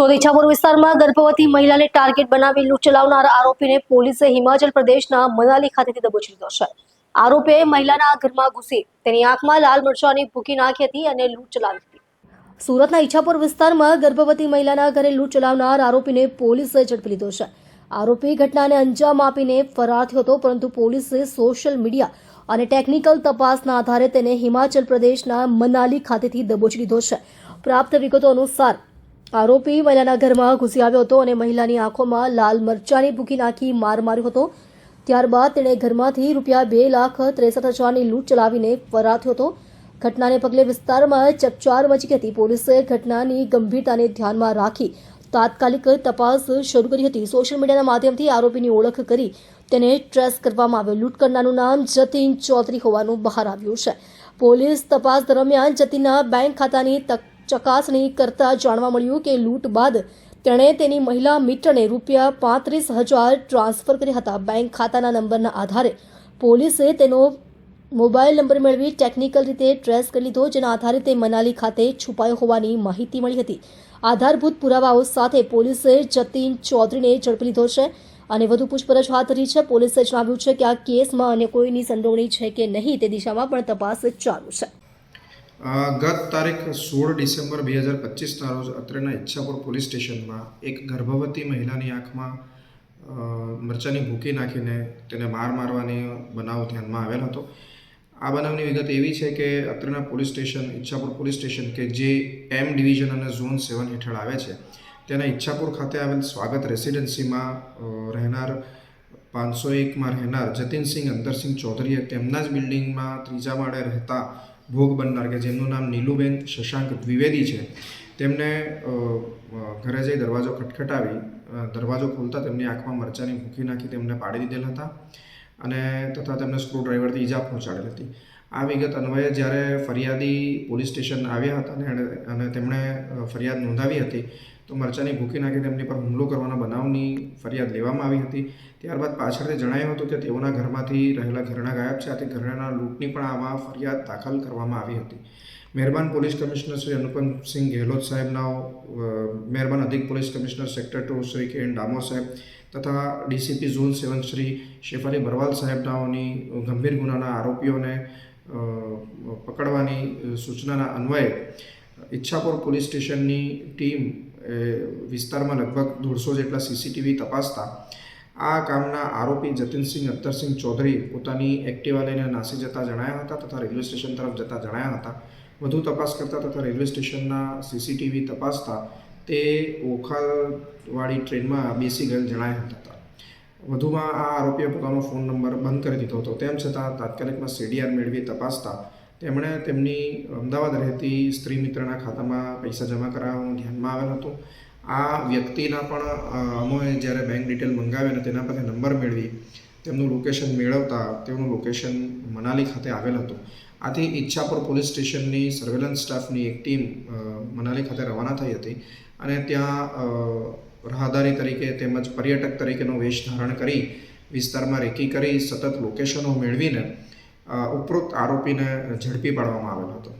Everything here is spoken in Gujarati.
સુરત ઇચ્છાપુર વિસ્તારમાં ગર્ભવતી મહિલાને ટાર્ગેટ બનાવી લૂંટ ચલાવનાર આરોપીને પોલીસે હિમાચલ પ્રદેશના મનાલી ખાતેથી દબોચી લીધો છે. આરોપીએ મહિલાના ઘરમાં ઘૂસી તેની આંખમાં લાલ મરચાંની ભૂકી નાખી હતી અને લૂંટ ચલાવી હતી. સુરતના ઈચ્છાપુર વિસ્તારમાં ગર્ભવતી મહિલાના ઘરે લૂંટ ચલાવનાર આરોપીને પોલીસે ઝડપી લીધો છે. આરોપી ઘટનાને અંજામ આપીને ફરાર થયો હતો, પરંતુ પોલીસે સોશિયલ મીડિયા અને ટેકનિકલ તપાસના આધારે તેને હિમાચલ પ્રદેશના મનાલી ખાતેથી દબોચી લીધો છે. પ્રાપ્ત વિગતો અનુસાર આરોપી મહિલાના ઘરમાં ઘૂસી આવ્યો હતો અને મહિલાની આંખોમાં લાલ મરચાની ભૂકી નાખી માર માર્યો હતો. ત્યારબાદ તેણે ઘરમાંથી રૂપિયા બે લાખ ત્રેસઠ હજારની લૂંટ ચલાવીને ફરાર થયો હતો. ઘટનાને પગલે વિસ્તારમાં ચકચાર મચી હતી. પોલીસે ઘટનાની ગંભીરતાને ધ્યાનમાં રાખી તાત્કાલિક તપાસ શરૂ કરી હતી. સોશિયલ મીડિયાના માધ્યમથી આરોપીની ઓળખ કરી તેને ટ્રેસ કરવામાં આવ્યો. લૂંટ કરનારનું નામ જતીન ચૌધરી હોવાનું બહાર આવ્યું છે. પોલીસ તપાસ દરમિયાન જતીનના બેંક ખાતાની તક- ચકાસણી કરતા જાણવા મળ્યું કે લૂંટ બાદ તેણે તેની મહિલા મિત્રને રૂપિયા પાંત્રીસ હજાર ટ્રાન્સફર કર્યા હતા. બેંક ખાતાના નંબરના આધારે પોલીસે તેનો મોબાઈલ નંબર મેળવી ટેકનિકલ રીતે ટ્રેસ કરી લીધો, જેના આધારે તે મનાલી ખાતે છુપાયો હોવાની માહિતી મળી હતી. આધારભૂત પુરાવાઓ સાથે પોલીસે જતીન ચૌધરીને ઝડપી લીધો છે અને વધુ પૂછપરછ હાથ ધરી છે. પોલીસે જણાવ્યું છે કે આ કેસમાં અન્ય કોઈની સંડોવણી છે કે નહીં તે દિશામાં પણ તપાસ ચાલુ છે. ગત તારીખ સોળ ડિસેમ્બર બે હજાર પચીસના રોજ અત્રેના ઈચ્છાપુર પોલીસ સ્ટેશનમાં એક ગર્ભવતી મહિલાની આંખમાં મરચાની ભૂકી નાખીને તેને માર મારવાની બનાવ ધ્યાનમાં આવેલ હતો. આ બનાવની વિગત એવી છે કે અત્રેના police station, Ichchhapur police station કે જે એમ ડિવિઝન અને ઝોન સેવન હેઠળ આવે છે, તેના ઈચ્છાપુર ખાતે આવેલ સ્વાગત રેસિડેન્સીમાં રહેનાર પાંચસો એકમાં રહેનાર જતીનસિંહ અંતરસિંહ ચૌધરીએ તેમના જ બિલ્ડિંગમાં ત્રીજા માળે રહેતા ભોગ બનનાર કે જેમનું નામ નીલુબેન શશાંક દ્વિવેદી છે, તેમને ઘરે જઈ દરવાજો ખટખટાવી દરવાજો ખોલતા તેમની આંખમાં મરચાંની ભૂકી નાખી તેમને પાડી દીધેલ હતા અને તથા તેમને સ્ક્રૂડ્રાઈવરથી ઈજા પહોંચાડેલ હતી. આ વિગત અન્વયે જ્યારે ફરિયાદી પોલીસ સ્ટેશન આવ્યા હતા અને અને તેમણે ફરિયાદ નોંધાવી હતી, તો મરચાની ભૂકી નાખી તેમની પર હુમલો કરવાના બનાવની ફરિયાદ લેવામાં આવી હતી. ત્યારબાદ પાછળથી જણાયું હતું કે તેઓના ઘરમાંથી રહેલા ઘરણા ગાયબ છે. આથી ઘરણાના લૂંટની પણ આમાં ફરિયાદ દાખલ કરવામાં આવી હતી. મહેરબાન પોલીસ કમિશનર શ્રી અનુપમસિંહ ગેહલોત સાહેબના મહેરબાન અધિક police commissioner sector two Shri K N Damor સાહેબ તથા DCP zone seven Shri Shefali Barwal સાહેબનાઓની ગંભીર ગુનાના આરોપીઓને પકડવાની સૂચનાના અન્વયે ઈચ્છાપુર પોલીસ સ્ટેશનની ટીમ વિસ્તારમાં લગભગ દોઢસો જેટલા સીસીટીવી તપાસતા આ કામના આરોપી જતિનસિંહ અત્તરસિંહ ચૌધરી પોતાની એક્ટિવા લઈને નાસી જતા જણાયા હતા તથા રેલવે સ્ટેશન તરફ જતા જણાયા હતા. વધુ તપાસ કરતા તથા રેલવે સ્ટેશનના સીસીટીવી તપાસતા તે ઓખાવાળી ટ્રેનમાં બેસી ગયેલ જણાયા હતા. વધુમાં આ આરોપીએ પોતાનો ફોન નંબર બંધ કરી દીધો હતો. તેમ છતાં તાત્કાલિકમાં સીડીઆર મેળવી તપાસતા તેમણે તેમની અમદાવાદ રહેતી સ્ત્રી મિત્રના ખાતામાં પૈસા જમા કરાવવાનું ધ્યાનમાં આવેલ હતું. આ વ્યક્તિના પણ અમોએ જ્યારે બેંક ડિટેલ મંગાવી અને તેના પાસે નંબર મેળવી તેમનું લોકેશન મેળવતા તેઓનું લોકેશન મનાલી ખાતે આવેલ હતું. આથી ઈચ્છાપુર પોલીસ સ્ટેશનની સર્વેલન્સ સ્ટાફની એક ટીમ મનાલી ખાતે રવાના થઈ હતી અને ત્યાં રાહદારી તરીકે તેમજ પર્યટક તરીકેનો વેશ ધારણ કરી, વિસ્તારમાં રેકી કરી સતત લોકેશનો મેળવીને ઉપરોક્ત આરોપીને ઝડપી પાડવામાં આવેલો હતો.